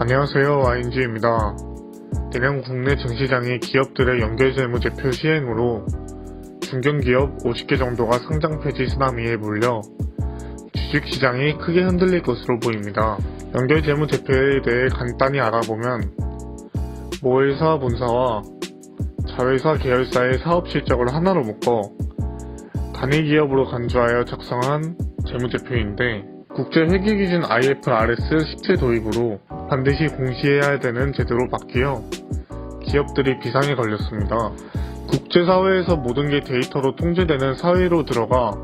안녕하세요. ING입니다. 대량 국내 증시장의 기업들의 연결재무제 표 시행으로 중견기업 50개 정도가 상장 폐지 쓰나미에 몰려 주식시장이 크게 흔들릴 것으로 보입니다. 연결재무제표에 대해 간단히 알아보면 모회사 본사와 자회사 계열사의 사업 실적을 하나로 묶어 단위 기업으로 간주하여 작성한 재무제표인데 국제 회계 기준 IFRS 17 도입으로 반드시 공시해야 되는 제도로 바뀌어 기업들이 비상에 걸렸습니다. 국제사회에서 모든 게 데이터로 통제되는 사회로 들어가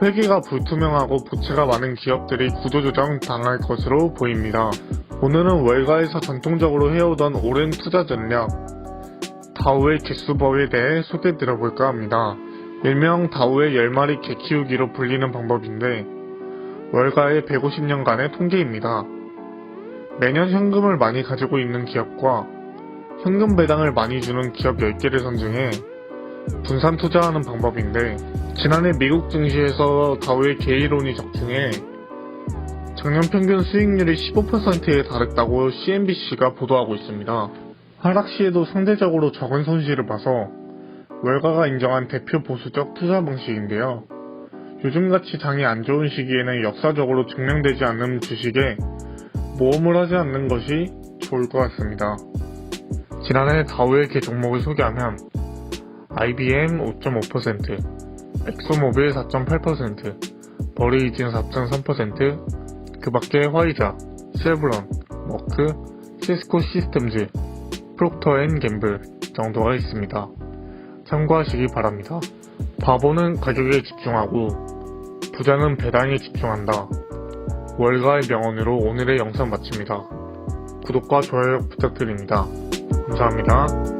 회계가 불투명하고 부채가 많은 기업들이 구조조정 당할 것으로 보입니다. 오늘은 월가에서 전통적으로 해오던 오랜 투자 전략 다우의 개수법에 대해 소개 드려볼까 합니다. 일명 다우의 10마리 개 키우기로 불리는 방법인데 월가의 150년간의 통계입니다. 매년 현금을 많이 가지고 있는 기업과 현금 배당을 많이 주는 기업 10개를 선정해 분산 투자하는 방법인데 지난해 미국 증시에서 다우의 개이론이 적중해 작년 평균 수익률이 15%에 달했다고 CNBC가 보도하고 있습니다. 하락 시에도 상대적으로 적은 손실을 봐서 월가가 인정한 대표 보수적 투자 방식인데요. 요즘같이 장이 안 좋은 시기에는 역사적으로 증명되지 않는 주식에 모험을 하지 않는 것이 좋을 것 같습니다. 지난해 다우의 개 종목을 소개하면 IBM 5.5%, 엑소모빌 4.8%, 버리이진 4.3%, 그 밖에 화이자, 쉐브론, 머크, 시스코 시스템즈, 프록터 앤 갬블 정도가 있습니다. 참고하시기 바랍니다. 바보는 가격에 집중하고 부자는 배당에 집중한다. 월가의 명언으로 오늘의 영상 마칩니다. 구독과 좋아요 부탁드립니다. 감사합니다.